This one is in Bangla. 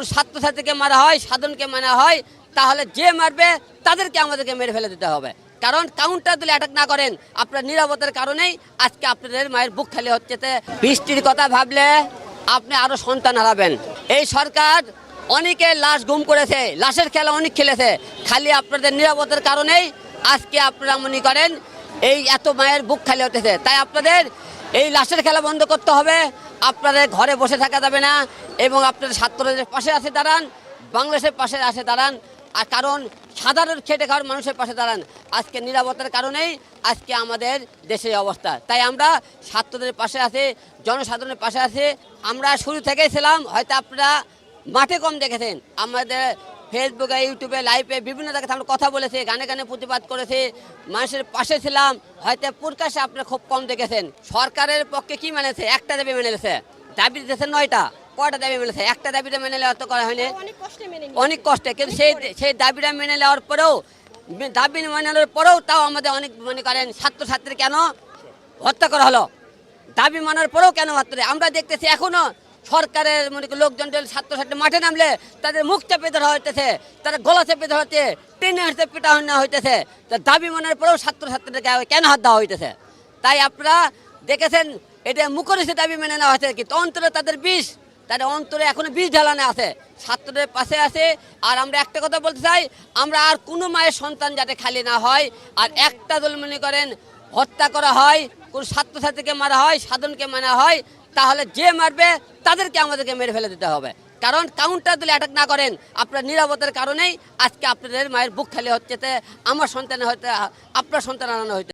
কোন ছাত্রছাত্রীকে মারা হয় সাধনকে মারা হয়, তাহলে যে মারবে তাদেরকে আমাদেরকে মেরে ফেলে দিতে হবে। কারণ কাউন্টার দিলে অ্যাটাক না করেন, আপনার নিরাপত্তার কারণেই আজকে আপনাদের মায়ের বুক খালি হচ্ছে। বৃষ্টির কথা ভাবলে আপনি আরও সন্তান হারাবেন। এই সরকার অনেকে লাশ গুম করেছে, লাশের খেলা অনেক খেলেছে। খালি আপনাদের নিরাপত্তার কারণেই আজকে আপনারা মনে করেন এই এত মায়ের বুক খালি হতেছে। তাই আপনাদের এই লাশের খেলা বন্ধ করতে হবে। আপনাদের ঘরে বসে থাকা যাবে না এবং আপনাদের ছাত্রদের পাশে আছে দাঁড়ান, বাংলাদেশের পাশে আছে দাঁড়ান, আর কারণ সাধারণ খেটে খাওয়ার মানুষের পাশে দাঁড়ান। আজকে নিরাপত্তার কারণেই আজকে আমাদের দেশের অবস্থা। তাই আমরা ছাত্রদের পাশে আছে, জনসাধারণের পাশে আছে। আমরা শুরু থেকেই ছিলাম, হয়তো আপনারা মাঠে কম দেখেছেন। আমাদের ফেসবুকে ইউটিউবে লাইভে বিভিন্ন জায়গায় আমরা কথা বলেছি গানে গানে প্রতিবাদ করেছি মানুষের পাশে ছিলাম হয়তো প্রকাশ্যে আপনারা খুব কম দেখেছেন। সরকারের পক্ষে কি মেনেছে? একটা দাবি মেনে নিয়েছে দাবি দিতেছে নয়টা। কয়টা দাবি মেনেছে একটা দাবিটা মেনে নেওয়া তো করা হয়নি। অনেক কষ্টে কিন্তু সেই সেই দাবিটা মেনে নেওয়ার পরেও দাবি মেনে নেওয়ার পরেও তাও আমাদের অনেক মনে করেন ছাত্রছাত্রী কেন হত্যা করা হলো? দাবি মানার পরেও কেন হত্যা? আমরা দেখতেছি এখনও সরকারের মনে করি লোকজন ছাত্রছাত্রী মাঠে নামলে তাদের মুখ চেপে ধরা হইতেছে, তারা গলা চেপে ধরা হচ্ছে টেনে হাঁটতে পিটা হন্যা হইতেছে। তা দাবি মানার পরেও ছাত্রছাত্রীদেরকে কেন হাত দেওয়া হইতেছে? তাই আপনারা দেখেছেন, এটা মুখরিসে দাবি মেনে নেওয়া হয়েছে কিন্তু অন্তরে তাদের বিষ, তাদের অন্তরে এখনও বিষ ঢালানো আছে। ছাত্রদের পাশে আছে। আর আমরা একটা কথা বলতে চাই, আমরা আর কোনো মায়ের সন্তান যাতে খালি না হয়, আর একটা দল মনে করেন হত্যা করা হয় কোন ছাত্রছাত্রীকে মারা হয় সাধনকে মারা হয়, তাহলে যে মারবে তাদেরকে আমাদেরকে মেরে ফেলে দিতে হবে। কারণ কাউন্টার দিলে অ্যাটাক না করেন, আপনার নিরাপত্তার কারণেই আজকে আপনাদের মায়ের বুক খালি হচ্ছে আমার সন্তান হইতে আপনার সন্তান আনানো হইতে